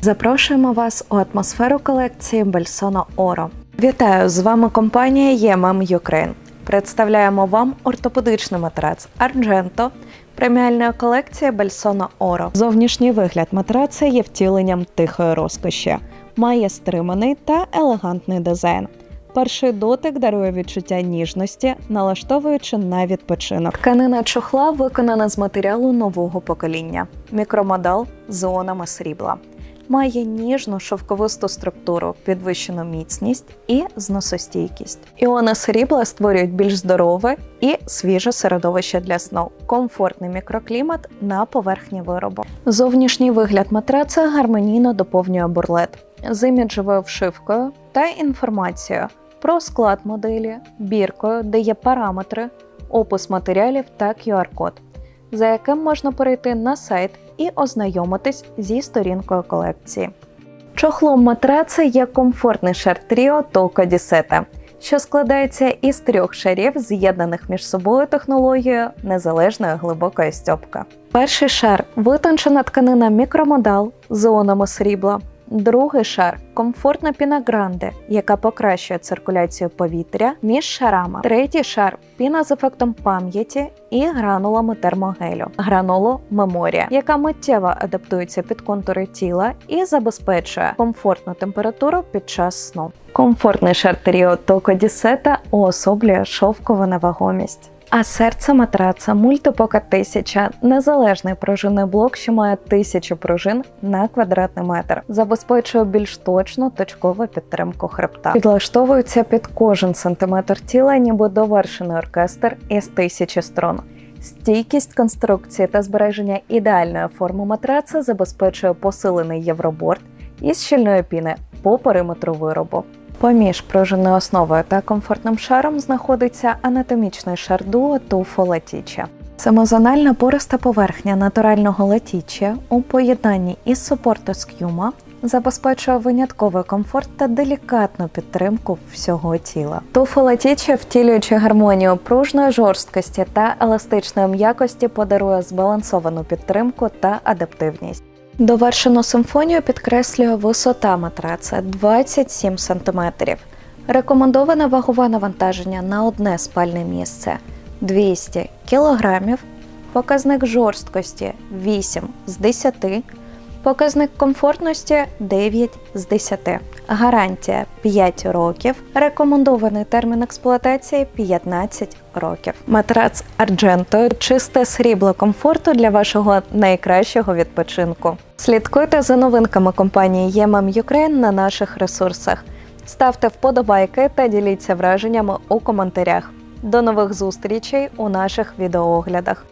Запрошуємо вас у атмосферу колекції Бельсоно Оро. Вітаю! З вами компанія ЄММ Ukraine. Представляємо вам ортопедичний матрац Argento преміальної колекції Бельсоно Оро. Зовнішній вигляд матраця є втіленням тихої розкоші, має стриманий та елегантний дизайн. Перший дотик дарує відчуття ніжності, налаштовуючи на відпочинок. Тканина чохла виконана з матеріалу нового покоління, мікромодал з іонами срібла. Має ніжну шовковисту структуру, підвищену міцність і зносостійкість. Іони срібла створюють більш здорове і свіже середовище для сну, комфортний мікроклімат на поверхні виробу. Зовнішній вигляд матраца гармонійно доповнює бурлет з іміджевою вшивкою та інформацією про склад моделі, біркою, де є параметри, опис матеріалів та QR-код, за яким можна перейти на сайт і ознайомитись зі сторінкою колекції. Чохлом матраце є комфортний шар тріо Толка Дісета, що складається із трьох шарів, з'єднаних між собою технологією незалежної глибокої стьопка. Перший шар витончена тканина мікромодал з іонами срібла. Другий шар комфортна піна гранде, яка покращує циркуляцію повітря між шарами. Третій шар піна з ефектом пам'яті і гранулами термогелю, гранолу меморія, яка миттєво адаптується під контури тіла і забезпечує комфортну температуру під час сну. Комфортний шар Теріо Токо уособлює шовкову невагомість. А серце матраца мультипока 1000 – незалежний пружинний блок, що має тисячу пружин на квадратний метр, забезпечує більш точну точкову підтримку хребта. Підлаштовується під кожен сантиметр тіла, ніби довершений оркестр із тисячі струн. Стійкість конструкції та збереження ідеальної форми матраца забезпечує посилений євроборд із щільної піни по периметру виробу. Поміж пружинною основою та комфортним шаром знаходиться анатомічний шар дуо туфо. Самозональна пориста поверхня натурального латіче у поєднанні із супорту скюма забезпечує винятковий комфорт та делікатну підтримку всього тіла. Туфо латіче, втілюючи гармонію пружної жорсткості та еластичної м'якості, подарує збалансовану підтримку та адаптивність. Довершену симфонію підкреслює висота матраца 27 см. Рекомендоване вагове навантаження на одне спальне місце 200 кг, показник жорсткості 8 з 10, показник комфортності 9 з 10, гарантія 5 років, рекомендований термін експлуатації 15 років. Матрац Argento – чисте срібло комфорту для вашого найкращого відпочинку. Слідкуйте за новинками компанії EMM Ukraine на наших ресурсах. Ставте вподобайки та діліться враженнями у коментарях. До нових зустрічей у наших відеооглядах.